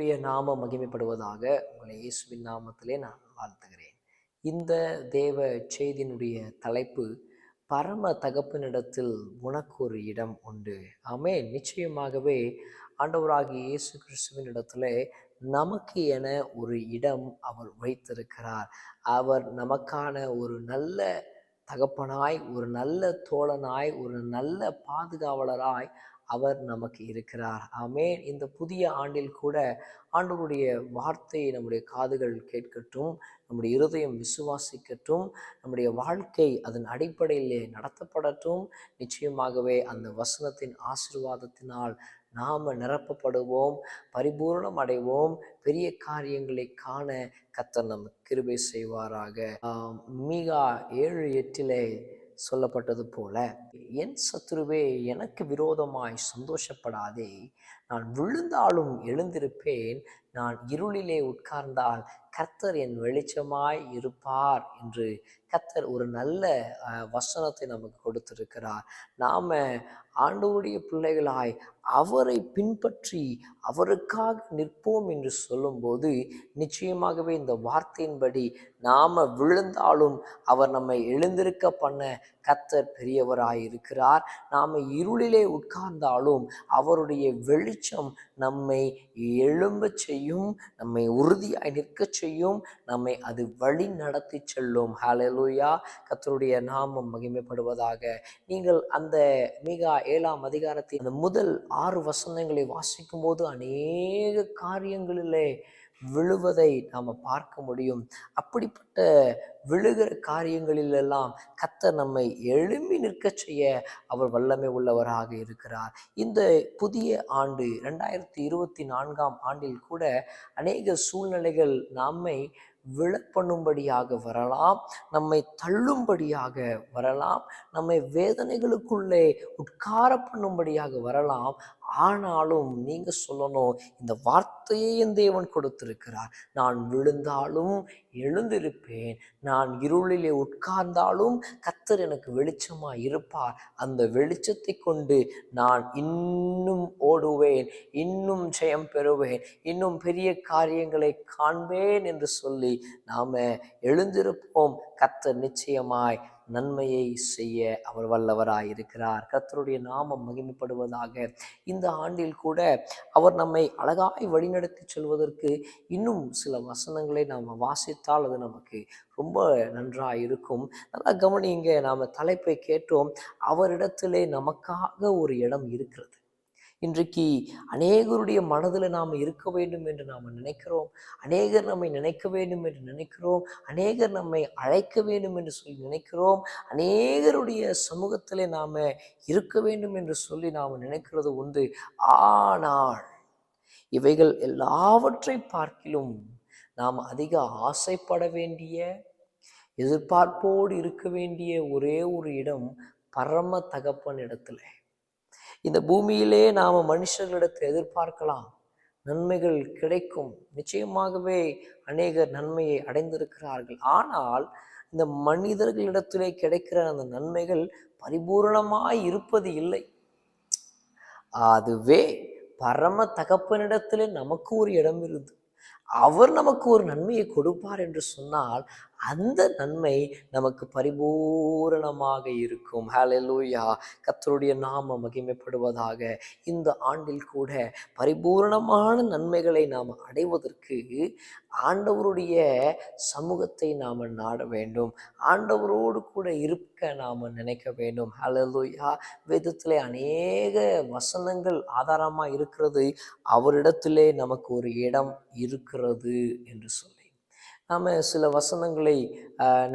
கர்த்தருடைய நாமம் மகிமைப்படுவதாக உங்களை இயேசுவின் நாமத்திலே நான் வாழ்த்துகிறேன். இந்த தேவ செய்தியினுடைய தலைப்பு பரம தகப்பனிடத்தில் உனக்கு ஒரு இடம் உண்டு. ஆமே நிச்சயமாகவே ஆண்டவராகிய இயேசு கிறிஸ்துவின் இடத்துல நமக்கு என ஒரு இடம் அவர் வைத்திருக்கிறார். அவர் நமக்கான ஒரு நல்ல தகப்பனாய் ஒரு நல்ல தோழனாய் ஒரு நல்ல பாதுகாவலராய் அவர் நமக்கு இருக்கிறார். ஆமேன். இந்த புதிய ஆண்டில் கூட ஆண்டவருடைய வார்த்தையை நம்முடைய காதுகள் கேட்கட்டும் நம்முடைய இருதயம் விசுவாசிக்கட்டும் நம்முடைய வாழ்க்கை அதன் அடிப்படையிலே நடத்தப்படட்டும். நிச்சயமாகவே அந்த வசனத்தின் ஆசிர்வாதத்தினால் நாம நிரப்பப்படுவோம் பரிபூர்ணம் அடைவோம். பெரிய காரியங்களை காண கத்தர் நம்ம கிருபை செய்வாராக. மீகா ஏழு எட்டிலே சொல்லப்பட்டது போல என் சத்துருவே எனக்கு விரோதமாய் சந்தோஷப்படாதே. நான் விழுந்தாலும் எழுந்திருப்பேன். நான் இருளிலே உட்கார்ந்தால் கர்த்தர் என் வெளிச்சமாய் இருப்பார் என்று கர்த்தர் ஒரு நல்ல வசனத்தை நமக்கு கொடுத்திருக்கிறார். நாம ஆண்டவருடைய பிள்ளைகளாய் அவரை பின்பற்றி அவருக்காக நிற்போம் என்று சொல்லும்போது நிச்சயமாகவே இந்த வார்த்தையின்படி நாம விழுந்தாலும் அவர் நம்மை எழுந்திருக்க பண்ண கத்தர் பெரியவராயிருக்கிறார் நாம இருளிலே உட்கார்ந்தாலும் அவருடைய வெளிச்சம் நம்மை எழும்ப செய்யும் நம்மை உறுதியாய் நிற்க செய்யும். நம்மை அது வழி நடத்தி செல்லும். ஹாலலூயா கத்தருடைய நாமம் மகிமைப்படுவதாக. நீங்கள் அந்த மிகா ஏழாம் அதிகாரத்தின் அந்த முதல் ஆறு வசனங்களை வாசிக்கும் போது அநேக காரியங்களிலே விழுவதை நாம் பார்க்க முடியும். அப்படிப்பட்ட விழுகிற காரியங்களிலெல்லாம் கத்தர் நம்மை எழும்பி நிற்கச் செய்ய அவர் வல்லமை உள்ளவராக இருக்கிறார். இந்த புதிய ஆண்டு ரெண்டாயிரத்தி இருபத்தி நான்காம் ஆண்டில் கூட அநேக சூழ்நிலைகள் நம்மை விழப்பண்ணும்படியாக வரலாம் நம்மை தள்ளும்படியாக வரலாம் நம்மை வேதனைகளுக்குள்ளே உட்கார பண்ணும்படியாக வரலாம். ஆனாலும் நீங்க சொல்லணும் இந்த வார்த்தையை என் தேவன் கொடுத்திருக்கிறார். நான் விழுந்தாலும் எழுந்திருப்பேன். நான் இருளிலே உட்கார்ந்தாலும் கத்தர் எனக்கு வெளிச்சமா இருப்பார். அந்த வெளிச்சத்தை கொண்டு நான் இன்னும் ஓடுவேன் இன்னும் ஜெயம் பெறுவேன் இன்னும் பெரிய காரியங்களை காண்பேன் என்று சொல்லி நாம எழுந்திருப்போம். கத்தர் நிச்சயமாய் நன்மையை செய்ய அவர் வல்லவராய் இருக்கிறார். கர்த்தருடைய நாமம் மகிமைப்படுவதாக இந்த ஆண்டில் கூட அவர் நம்மை அழகாய் வழிநடத்தி செல்வதற்கு இன்னும் சில வசனங்களை நாம் வாசித்தால் அது நமக்கு ரொம்ப நன்றாக இருக்கும். நல்லா கவனிங்க நாம் தலைப்பை கேட்டோம். அவரிடத்திலே நமக்காக ஒரு இடம் இருக்கிறது. இன்றைக்கு அநேகருடைய மனதில் நாம் இருக்க வேண்டும் என்று நாம் நினைக்கிறோம். அநேகர் நம்மை நினைக்க வேண்டும் என்று நினைக்கிறோம். அநேகர் நம்மை அழைக்க வேண்டும் என்று சொல்லி நினைக்கிறோம். அநேகருடைய சமூகத்திலே நாம் இருக்க வேண்டும் என்று சொல்லி நாம் நினைக்கிறது உண்டு. ஆனால் இவைகள் எல்லாவற்றை பார்க்கிலும் நாம் அதிக ஆசைப்பட வேண்டிய எதிர்பார்ப்போடு இருக்க வேண்டிய ஒரே ஒரு இடம் பரம தகப்பன் இடத்துல. இந்த பூமியிலே நாம் மனுஷர்களிடத்தை எதிர்பார்க்கலாம் நன்மைகள் கிடைக்கும். நிச்சயமாகவே அநேகர் நன்மையை அடைந்திருக்கிறார்கள். ஆனால் இந்த மனிதர்களிடத்திலே கிடைக்கிற அந்த நன்மைகள் பரிபூரணமாய் இருப்பது இல்லை. அதுவே பரம தகப்பனிடத்திலே நமக்கு ஒரு இடம் இருந்து அவர் நமக்கு ஒரு நன்மையை கொடுப்பார் என்று சொன்னால் அந்த நன்மை நமக்கு பரிபூரணமாக இருக்கும். ஹalleluya கர்த்தருடைய நாம மகிமைப்படுவதாக இந்த ஆண்டில் கூட பரிபூரணமான நன்மைகளை நாம் அடைவதற்கு ஆண்டவருடைய சமூகத்தை நாம் நாட வேண்டும். ஆண்டவரோடு கூட இருக்க நாம் நினைக்க வேண்டும். ஹalleluya வேதத்திலே அநேக வசனங்கள் ஆதாரமாக இருக்கிறது. அவரிடத்திலே நமக்கு ஒரு இடம் இருக்கிறது என்று சொல்லி. நாம் சில வசனங்களை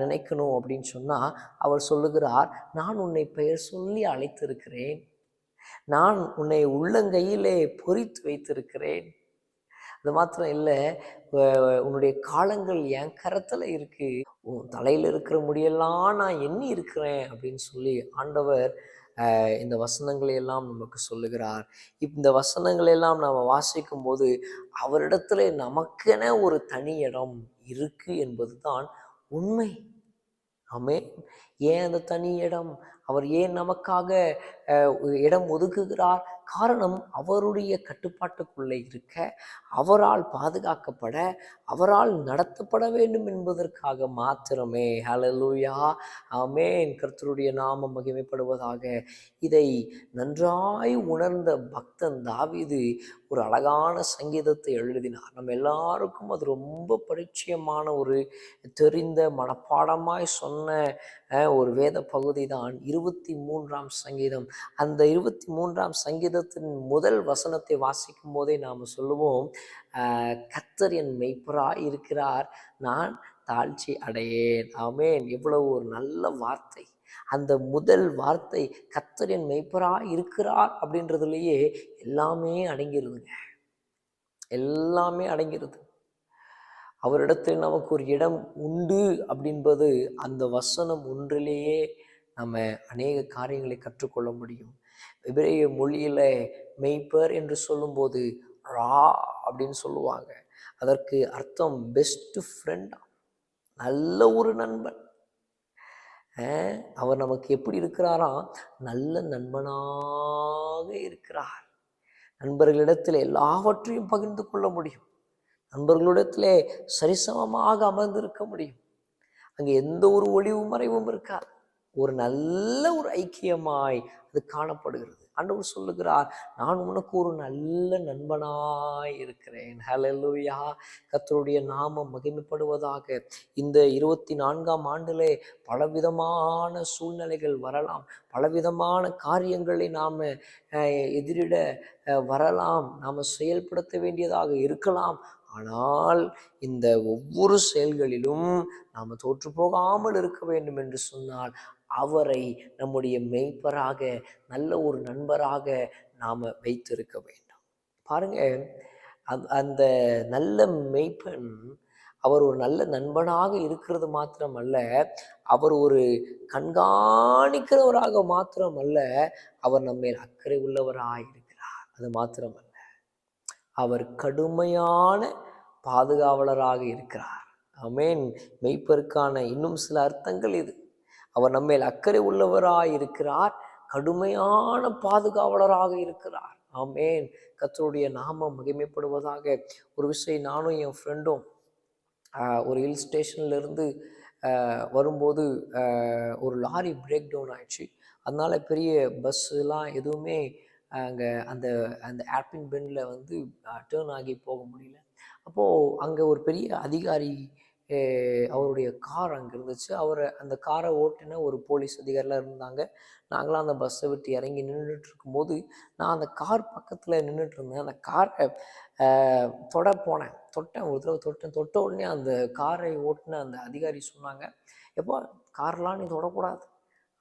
நினைக்கணும் அப்படின்னு சொன்னால் அவர் சொல்லுகிறார் நான் உன்னை பெயர் சொல்லி அழைத்திருக்கிறேன். நான் உன்னை உள்ளங்கையிலே பொறித்து வைத்திருக்கிறேன். அது மாத்திரம் இல்லை உன்னுடைய காலங்கள் என் கரத்தில் இருக்குது உன் தலையில் இருக்கிற முடியெல்லாம் நான் எண்ணி இருக்கிறேன் அப்படின்னு சொல்லி ஆண்டவர் இந்த வசனங்களை எல்லாம் நமக்கு சொல்லுகிறார். இந்த வசனங்களை எல்லாம் நாம் வாசிக்கும் போது அவரிடத்துல நமக்கென ஒரு தனி இடம் இருக்கு என்பதுதான் உண்மை. ஆமே ஏன் அந்த தனி இடம்? அவர் ஏன் நமக்காக இடம் ஒதுக்குகிறார்? காரணம் அவருடைய கட்டுப்பாட்டுக்குள்ளே இருக்க அவரால் பாதுகாக்கப்பட அவரால் நடத்தப்பட வேண்டும் என்பதற்காக மாத்திரமே. ஹலலூயா ஆமேன் கர்த்தருடைய நாமம் மகிமைப்படுவதாக. இதை நன்றாய் உணர்ந்த பக்தன் தாவிது ஒரு அழகான சங்கீதத்தை எழுதினார். நம்ம எல்லாருக்கும் அது ரொம்ப பரிச்சயமான ஒரு தெரிந்த மனப்பாடமாய் சொன்ன ஒரு வேத பகுதி தான் இருபத்தி மூன்றாம் சங்கீதம். அந்த இருபத்தி மூன்றாம் சங்கீதத்தின் முதல் வசனத்தை வாசிக்கும் போதே நாம் சொல்லுவோம் கத்தர் என் மெய்ப்பராய் இருக்கிறார் நான் தாழ்ச்சி அடையேன். ஆமேன். எவ்வளவு ஒரு நல்ல வார்த்தை. அந்த முதல் வார்த்தை கத்தரின் மெய்ப்பரா இருக்கிறார் அப்படின்றதுலேயே எல்லாமே அடங்கிருதுங்க. எல்லாமே அடங்கிருது. அவரிடத்தில் நமக்கு ஒரு இடம் உண்டு அப்படின்பது அந்த வசனம் ஒன்றிலேயே நம்ம அநேக காரியங்களை கற்றுக்கொள்ள முடியும். எபிரேய மொழியில மெய்ப்பர் என்று சொல்லும்போது ரா அப்படின்னு சொல்லுவாங்க. அதற்கு அர்த்தம் பெஸ்ட் ஃப்ரெண்டா நல்ல ஒரு நண்பன். அவர் நமக்கு எப்படி இருக்கிறாராம் நல்ல நண்பனாக இருக்கிறார். நண்பர்களிடத்தில் எல்லாவற்றையும் பகிர்ந்து கொள்ள முடியும். நண்பர்களிடத்திலே சரிசமமாக அமர்ந்திருக்க முடியும். அங்கே எந்த ஒரு ஒளிவு மறைவும் இருக்காது ஒரு நல்ல ஒரு ஐக்கியமாய் அது காணப்படுகிறது. ஆண்டவர் சொல்லுகிறார் நான் உனக்கு ஒரு நல்ல நண்பனாய் இருக்கிறேன். ஹலல்லூயா கத்தருடைய நாமம் மகிமைப்படுவதாக இந்த இருபத்தி நான்காம் ஆண்டிலே பலவிதமான சூழ்நிலைகள் வரலாம். பலவிதமான காரியங்களை நாம் எதிரிட வரலாம். நாம் செயல்படுத்த வேண்டியதாக இருக்கலாம். ஆனால் இந்த ஒவ்வொரு செயல்களிலும் நாம் தோற்று போகாமல் இருக்க வேண்டும் என்று சொன்னால் அவரை நம்முடைய மெய்ப்பராக நல்ல ஒரு நண்பராக நாம் வைத்திருக்க வேண்டும். பாருங்க அந்த- அந்த நல்ல மெய்ப்பன் அவர் ஒரு நல்ல நண்பனாக இருக்கிறது மாத்திரமல்ல அவர் ஒரு கண்காணிக்கிறவராக மாத்திரமல்ல அவர் நம்ம அக்கறை உள்ளவராக இருக்கிறார் அது மாத்திரமல்ல. அவர் கடுமையான பாதுகாவலராக இருக்கிறார். அமேன் மெய்ப்பருக்கான இன்னும் சில அர்த்தங்கள் இது. அவர் நம்மேல் அக்கறை உள்ளவராக இருக்கிறார். கடுமையான பாதுகாவலராக இருக்கிறார். ஆமேன். கத்தருடைய நாமம் மகிமைப்படுவதாக ஒரு விஷயம் நானும் என் ஃப்ரெண்டும் ஒரு ஹில் ஸ்டேஷன்லேருந்து வரும்போது ஒரு லாரி பிரேக் டவுன் ஆயிடுச்சு. அதனால் பெரிய பஸ்ஸுலாம் எதுவுமே அங்கே அந்த அந்த ஆப்பின் பெண்டில் வந்து டேர்ன் ஆகி போக முடியல. அப்போது அங்கே ஒரு பெரிய அதிகாரி அவருடைய கார் அங்கே இருந்துச்சு. அவரை அந்த காரை ஓட்டின ஒரு போலீஸ் அதிகாரிலாம் இருந்தாங்க. நாங்களாம் அந்த பஸ்ஸை விட்டு இறங்கி நின்றுட்டு இருக்கும்போது நான் அந்த கார் பக்கத்தில் நின்றுட்டு இருந்தேன் அந்த காரை தொட போனேன். தொட்டேன். ஒரு தடவை தொட்டேன். தொட்ட உடனே அந்த காரை ஓட்டின அந்த அதிகாரி சொன்னாங்க எப்போ கார்லாம் நீ தொடக்கூடாது.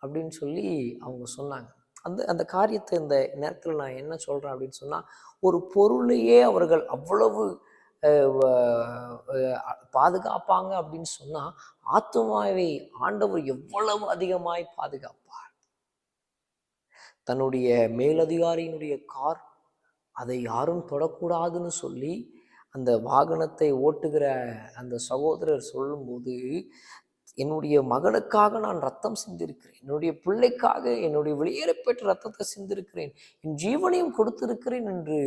அப்படின்னு சொல்லி அவங்க சொன்னாங்க. அந்த அந்த காரியத்தை இந்த நேரத்தில் நான் என்ன சொல்கிறேன் அப்படின்னு சொன்னால் ஒரு பொருளையே அவர்கள் அவ்வளவு பாதுகாப்பாங்க அப்படின்னு சொன்னால் ஆத்துமாவை ஆண்டவர் எவ்வளவு அதிகமாய் பாதுகாப்பார். தன்னுடைய மேலதிகாரியினுடைய கார் அதை யாரும் தொடக்கூடாதுன்னு சொல்லி அந்த வாகனத்தை ஓட்டுகிற அந்த சகோதரர் சொல்லும்போது என்னுடைய மகனுக்காக நான் ரத்தம் சிந்திருக்கிறேன். என்னுடைய பிள்ளைக்காக என்னுடைய வெளியேறப்பெற்ற ரத்தத்தை சிந்திருக்கிறேன். என் ஜீவனையும் கொடுத்திருக்கிறேன் என்று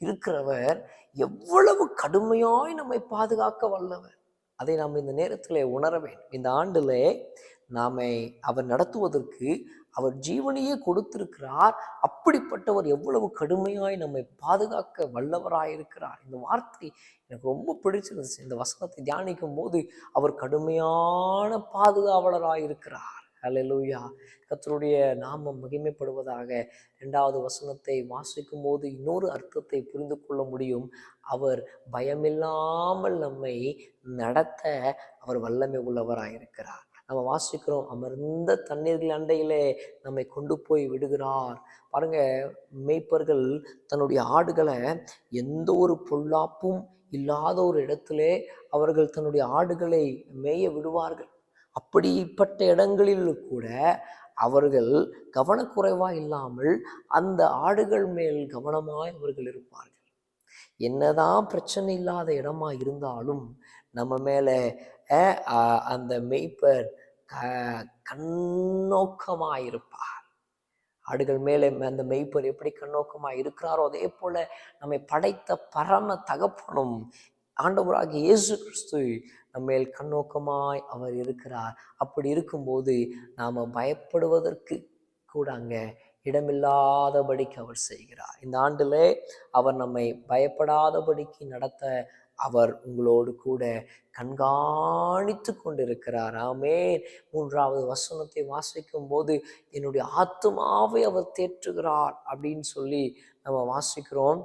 இருக்கிறவர் எவ்வளவு கடுமையாய் நம்மை பாதுகாக்க வல்லவர். அதை நாம் இந்த நேரத்தில் உணர வேண்டும். இந்த ஆண்டில் நாமை அவர் நடத்துவதற்கு அவர் ஜீவனையே கொடுத்திருக்கிறார். அப்படிப்பட்டவர் எவ்வளவு கடுமையாய் நம்மை பாதுகாக்க வல்லவராயிருக்கிறார். இந்த வார்த்தை எனக்கு ரொம்ப பிடிச்சிருந்துச்சு. இந்த வசனத்தை தியானிக்கும் போது அவர் கடுமையான பாதுகாவலராயிருக்கிறார். ஹalleluya கத்தருடைய நாமம் மகிமைப்படுவதாக இரண்டாவது வசனத்தை வாசிக்கும் போது இன்னொரு அர்த்தத்தை புரிந்து கொள்ள முடியும். அவர் பயமில்லாமல் நம்மை நடத்த அவர் வல்லமை உள்ளவராயிருக்கிறார். நம்ம வாசிக்கிறோம். அமர்ந்த தண்ணீர்கள் அண்டையிலே நம்மை கொண்டு போய் விடுகிறார். பாருங்க மேய்ப்பர்கள் தன்னுடைய ஆடுகளை எந்த ஒரு பொல்லாப்பும் இல்லாத ஒரு இடத்திலே அவர்கள் தன்னுடைய ஆடுகளை மேய விடுவார்கள். அப்படிப்பட்ட இடங்களில் கூட அவர்கள் கவனக்குறைவாக இல்லாமல் அந்த ஆடுகள் மேல் கவனமாய் அவர்கள் இருப்பார்கள். என்னதான் பிரச்சனை இல்லாத இடமா இருந்தாலும் நம்ம மேலே அந்த மெய்ப்பர் கண்ணோக்கமாயிருப்பார். இருப்பார் ஆடுகள் மேலே அந்த மெய்ப்பர் எப்படி கண்ணோக்கமாக இருக்கிறாரோ அதே போல நம்மை படைத்த பரம தகப்பனும் ஆண்டவராக இயேசு கிறிஸ்து நம்மேல் கண்ணோக்கமாய் அவர் இருக்கிறார். அப்படி இருக்கும்போது நாம் பயப்படுவதற்கு கூட அங்கே இடமில்லாதபடிக்கு அவர் செய்கிறார். இந்த ஆண்டிலே அவர் நம்மை பயப்படாதபடிக்கு நடத்த அவர் உங்களோடு கூட கண்காணித்து கொண்டிருக்கிறார். ஆமே மூன்றாவது வசனத்தை வாசிக்கும் போது என்னுடைய ஆத்மாவை அவர் தேற்றுகிறார் அப்படின்னு சொல்லி நம்ம வாசிக்கிறோம்.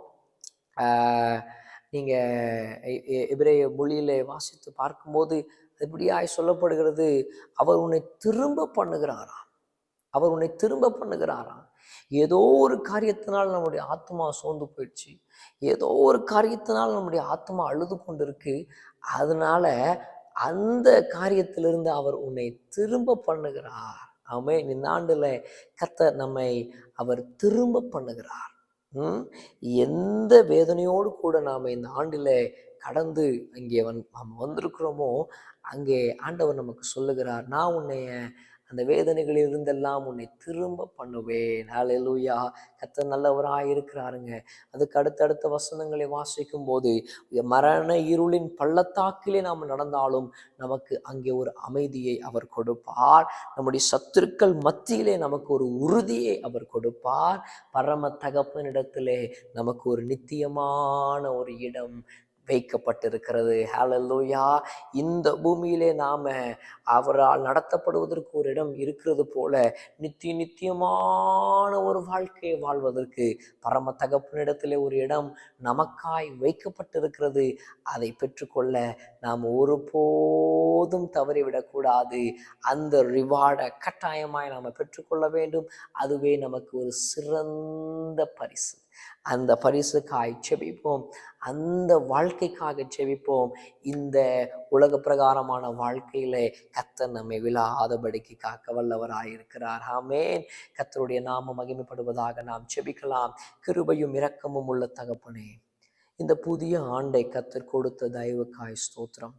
நீங்கள் எபிரேய மொழியில் வாசித்து பார்க்கும்போது எப்படியாய் சொல்லப்படுகிறது? அவர் உன்னை திரும்ப பண்ணுகிறாராம். அவர் உன்னை திரும்ப பண்ணுகிறாராம். ஏதோ ஒரு காரியத்தினால் நம்முடைய ஆத்மா சோர்ந்து போயிடுச்சு. ஏதோ ஒரு காரியத்தினால் நம்முடைய ஆத்மா அழுது கொண்டு இருக்கு அதனால அந்த காரியத்திலிருந்து அவர் உன்னை திரும்ப பண்ணுகிறார். ஆமே இந்த ஆண்டுல கத்த நம்மை அவர் திரும்ப பண்ணுகிறார். எந்த வேதனையோடு கூட நாம் இந்த ஆண்டில் கடந்து அங்கே வந் நம்ம வந்திருக்கிறோமோ அங்கே ஆண்டவர் நமக்கு சொல்லுகிறார் நான் உன்னைய அந்த வேதனைகளில் இருந்தெல்லாம் உன்னை திரும்ப பண்ணுவேன். அலையலூயா கத்த நல்லவராக இருக்கிறாருங்க. அதுக்கு அடுத்தடுத்த வசனங்களை வாசிக்கும் போது மரண இருளின் பள்ளத்தாக்கிலே நாம் நடந்தாலும் நமக்கு அங்கே ஒரு அமைதியை அவர் கொடுப்பார். நம்முடைய சத்துருக்கள் மத்தியிலே நமக்கு ஒரு உறுதியை அவர் கொடுப்பார். பரம தகப்பனிடத்திலே நமக்கு ஒரு நித்தியமான ஒரு இடம் வைக்கப்பட்டிருக்கிறது. ஹாலல்லூயா இந்த பூமியிலே நாம் அவரால் நடத்தப்படுவதற்கு ஒரு இடம் இருக்கிறது போல நித்திய நித்தியமான ஒரு வாழ்க்கையை வாழ்வதற்கு பரம தகப்பனிடத்திலே ஒரு இடம் நமக்காய் வைக்கப்பட்டிருக்கிறது. அதை பெற்றுக்கொள்ள நாம் ஒருபோதும் தவறிவிடக்கூடாது. அந்த ரிவார்டை கட்டாயமாய் நாம் பெற்றுக்கொள்ள வேண்டும். அதுவே நமக்கு ஒரு சிறந்த பரிசு. அந்த பரிசுக்காய் செபிப்போம். அந்த வாழ்க்கைக்காக செபிப்போம். இந்த உலக பிரகாரமான வாழ்க்கையில கத்தர் நம்மை விழாதபடிக்கு காக்க வல்லவராயிருக்கிறார் ஆமேன். கத்தருடைய நாம மகிமைப்படுவதாக நாம் செபிக்கலாம். கிருபையும் இரக்கமும் உள்ள தகப்பனே இந்த புதிய ஆண்டை கத்தர் கொடுத்த தயவுக்காய் ஸ்தோத்திரம்.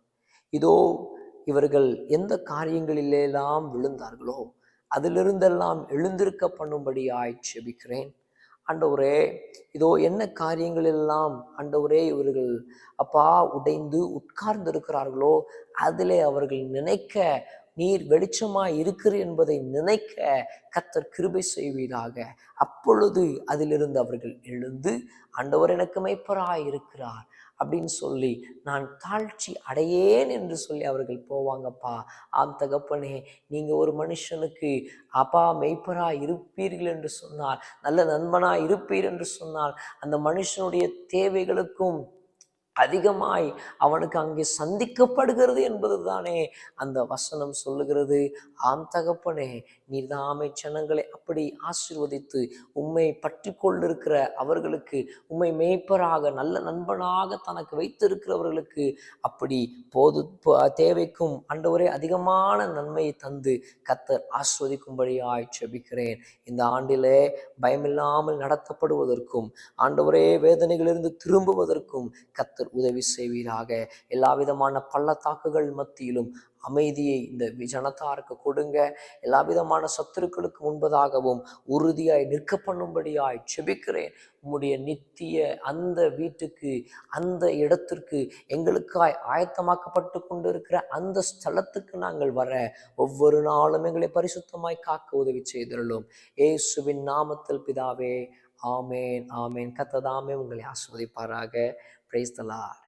இதோ இவர்கள் எந்த காரியங்களிலெல்லாம் விழுந்தார்களோ அதிலிருந்தெல்லாம் எழுந்திருக்க பண்ணும்படியாய் செபிக்கிறேன். ஆண்டவரே இதோ என்ன காரியங்கள் எல்லாம் ஆண்டவரே இவர்கள் அப்பா உடைந்து உட்கார்ந்து இருக்கிறார்களோ அதிலே அவர்கள் நினைக்க நீர் வெளிச்சமாய் இருக்கிற என்பதை நினைக்க கத்தர் கிருபை செய்வீராக. அப்பொழுது அதிலிருந்து அவர்கள் எழுந்து ஆண்டவர் எனக்கு மெய்ப்பராய் இருக்கிறார் அப்படின்னு சொல்லி நான் தாழ்ச்சி அடையேன் என்று சொல்லி அவர்கள் போவாங்கப்பா. ஆம் தகப்பனே நீங்கள் ஒரு மனுஷனுக்கு அப்பா மெய்ப்பரா இருப்பீர்கள் என்று சொன்னார் நல்ல நண்பனா இருப்பீர் என்று சொன்னால் அந்த மனுஷனுடைய தேவைகளுக்கும் அதிகமாய் அவனுக்கு அங்கே சந்திக்கப்படுகிறது என்பது தானே அந்த வசனம் சொல்லுகிறது. ஆம் தகப்பனே நீர்தாமை ஜனங்களை அப்படி ஆசிர்வதித்து உண்மை பற்றி கொண்டிருக்கிற அவர்களுக்கு உண்மை மேய்ப்பராக நல்ல நண்பனாக தனக்கு வைத்திருக்கிறவர்களுக்கு அப்படி போது தேவைக்கும் அண்டவரே அதிகமான நன்மையை தந்து கத்தர் ஆஸ்வதிக்கும்படியாய் செபிக்கிறேன் இந்த ஆண்டிலே பயமில்லாமல் நடத்தப்படுவதற்கும் ஆண்டவரே வேதனைகளிலிருந்து திரும்புவதற்கும் கத்தர் உதவி செய்வீராக. எல்லா விதமான பள்ளத்தாக்குகள் மத்தியிலும் அமைதியை இந்த ஜனத்தாருக்கு கொடுங்க. எல்லா விதமான சத்துருக்களுக்கு முன்பதாகவும் உறுதியாய் நிற்க பண்ணும்படியாய் செபிக்கிறேன். உம்முடைய நித்திய அந்த வீட்டுக்கு அந்த இடத்திற்கு எங்களுக்காய் ஆயத்தமாக்கப்பட்டு கொண்டிருக்கிற அந்த ஸ்தலத்துக்கு நாங்கள் வர ஒவ்வொரு நாளும் எங்களை பரிசுத்தமாய் காக்க உதவி செய்திருளும். ஏசுவின் நாமத்தில் பிதாவே ஆமேன் ஆமேன். கத்ததாமே உங்களை ஆஸ்வதிப்பாராக Praise the Lord.